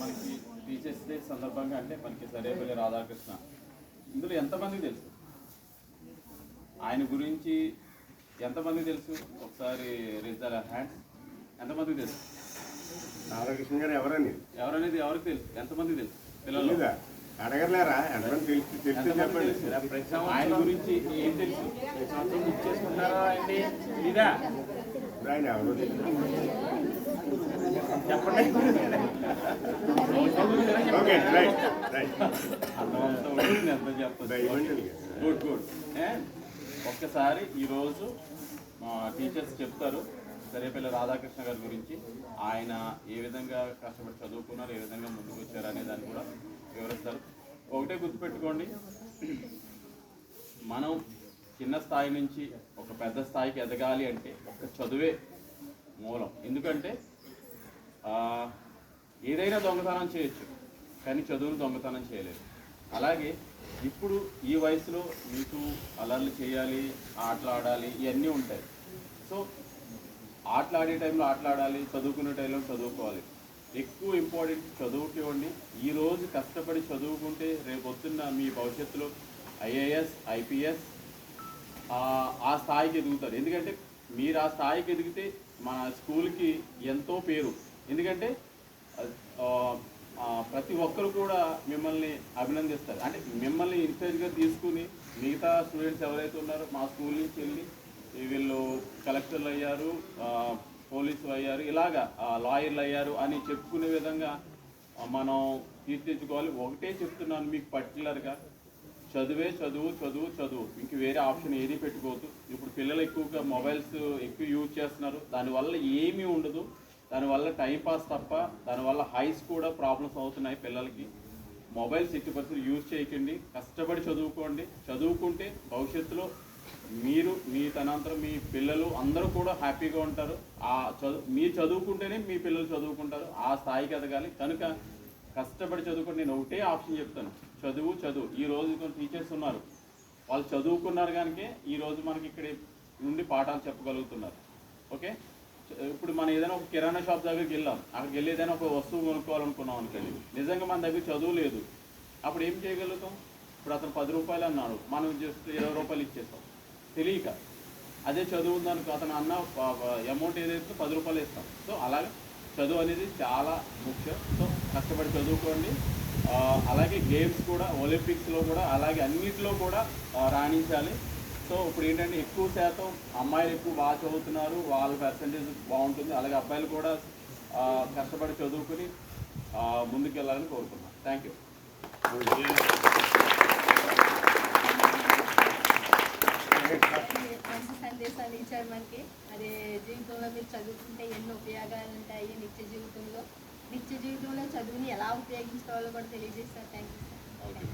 మనకి teachers day సందర్భంగా అంటే మనకి సరేపల్లి రాధాకృష్ణ. ఇందులో ఎంతమందికి తెలుసు? ఆయన గురించి ఎంతమందికి తెలుసు? ఒకసారి రిజల్ హ్యాండ్స్ ఎంతమందికి తెలుసు? రాధాకృష్ణ గారు ఎవరని ఎవరనేది ఎవరికి తెలుసు? ఎంతమందికి తెలుసు? పిల్లలు అడగలేరా ఎంతమంది తెలిసి? తెలిసి ఎంతమంది చెప్పండి. తెలుసు ఆయన గురించి ఏం తెలుసు? చేసుకుంటారా అండి? ఇదా ఆయన ఎవరు? Okay right right good good ఒక్కసారి ఈరోజు మా టీచర్స్ చెప్తారు సరేపల్లి రాధాకృష్ణ గారి గురించి ఆయన ఏ విధంగా కష్టపడి చదువుకున్నారు ఏ విధంగా ముందుకు వచ్చారు అనే దాన్ని కూడా వివరిస్తారు. ఒకటే గుర్తుపెట్టుకోండి మనం చిన్న స్థాయి నుంచి ఒక పెద్ద స్థాయికి ఎదగాలి అంటే ఒక చదువే మూలం. ఎందుకంటే ఏదైనా దొంగతనం చేయొచ్చు కానీ చదువును దొంగతనం చేయలేదు. అలాగే ఇప్పుడు ఈ వయసులో మీకు అలర్లు చేయాలి ఆటలు ఆడాలి ఇవన్నీ ఉంటాయి. సో ఆటలు ఆడే టైంలో ఆటలాడాలి చదువుకునే టైంలో చదువుకోవాలి. ఎక్కువ ఇంపార్టెంట్ చదువుకి ఇవ్వండి. ఈరోజు కష్టపడి చదువుకుంటే రేపు వస్తున్న మీ భవిష్యత్తులో ఐఏఎస్ ఐపీఎస్ ఆ స్థాయికి ఎదుగుతారు. ఎందుకంటే మీరు ఆ స్థాయికి ఎదిగితే మన స్కూల్కి ఎంతో పేరు. ఎందుకంటే ప్రతి ఒక్కరు కూడా మిమ్మల్ని అభినందిస్తారు. అంటే మిమ్మల్ని ఇన్స్పైర్గా తీసుకుని మిగతా స్టూడెంట్స్ ఎవరైతే ఉన్నారో మా స్కూల్ నుంచి వెళ్ళి వీళ్ళు కలెక్టర్లు అయ్యారు పోలీసులు అయ్యారు ఇలాగా లాయర్లు అయ్యారు అని చెప్పుకునే విధంగా మనం తీర్చిదిద్దుకోవాలి. ఒకటే చెప్తున్నాను మీకు పర్టికులర్గా చదువే చదువు చదువు చదువు. ఇంక వేరే ఆప్షన్ ఏది పెట్టుకోవద్దు. ఇప్పుడు పిల్లలు ఎక్కువగా మొబైల్స్ ఎక్కువ యూజ్ చేస్తున్నారు. దానివల్ల ఏమీ ఉండదు. దానివల్ల టైంపాస్ తప్ప దానివల్ల హైస్ కూడా ప్రాబ్లమ్స్ అవుతున్నాయి పిల్లలకి. మొబైల్స్ ఎట్టి పరిస్థితులు యూజ్ చేయకండి. కష్టపడి చదువుకోండి. చదువుకుంటే భవిష్యత్తులో మీరు మీ తనంతరం మీ పిల్లలు అందరూ కూడా హ్యాపీగా ఉంటారు. ఆ చదువు మీరు చదువుకుంటేనే మీ పిల్లలు చదువుకుంటారు. ఆ స్థాయికి ఎదగాలి. కనుక కష్టపడి చదువుకుని నేను ఒకటే ఆప్షన్ చెప్తాను. చదువు చదువు. ఈ రోజు కొన్ని టీచర్స్ ఉన్నారు. వాళ్ళు చదువుకున్నారు కనుక ఈ రోజు మనకి ఇక్కడ నుండి పాఠాలు చెప్పగలుగుతున్నారు. ఓకే? ఇప్పుడు మనం ఏదైనా ఒక కిరాణా షాప్ దగ్గరికి వెళ్ళాం. అక్కడికి వెళ్ళి ఏదైనా ఒక వస్తువు కొనుక్కోవాలనుకున్నాం అనుకోండి. నిజంగా మన దగ్గర చదువు లేదు. అప్పుడు ఏం చేయగలుగుతాం? ఇప్పుడు అతను పది రూపాయలు అన్నాడు. మనం జస్ట్ ఇరవై రూపాయలు ఇచ్చేస్తాం. తెలియక. అదే చదువు ఉందనుకో అతను అన్న అమౌంట్ ఏదైతే పది రూపాయలు ఇస్తాం. సో అలాగే చదువు అనేది చాలా ముఖ్యం. సో కష్టపడి చదువుకోండి. అలాగే గేమ్స్ కూడా ఒలింపిక్స్లో కూడా అలాగే అన్నిటిలో కూడా రాణించాలి. సో ఇప్పుడు ఏంటంటే ఎక్కువ శాతం అమ్మాయిలు ఎక్కువ బాగా చదువుతున్నారు. వాళ్ళ పర్సంటేజ్ బాగుంటుంది. అలాగే అబ్బాయిలు కూడా కష్టపడి చదువుకుని ముందుకెళ్ళాలని కోరుకున్నాను థ్యాంక్ యూ మంచి సందేశాలు ఇచ్చారు మనకి. అదే జీవితంలో మీరు చదువుకుంటే ఎన్నో ఉపయోగాలు ఉంటాయి నిత్య జీవితంలో. జీవితంలో చదువుని ఎలా ఉపయోగించుకోవాలో కూడా తెలియజేస్తారు థ్యాంక్ యూ ఓకే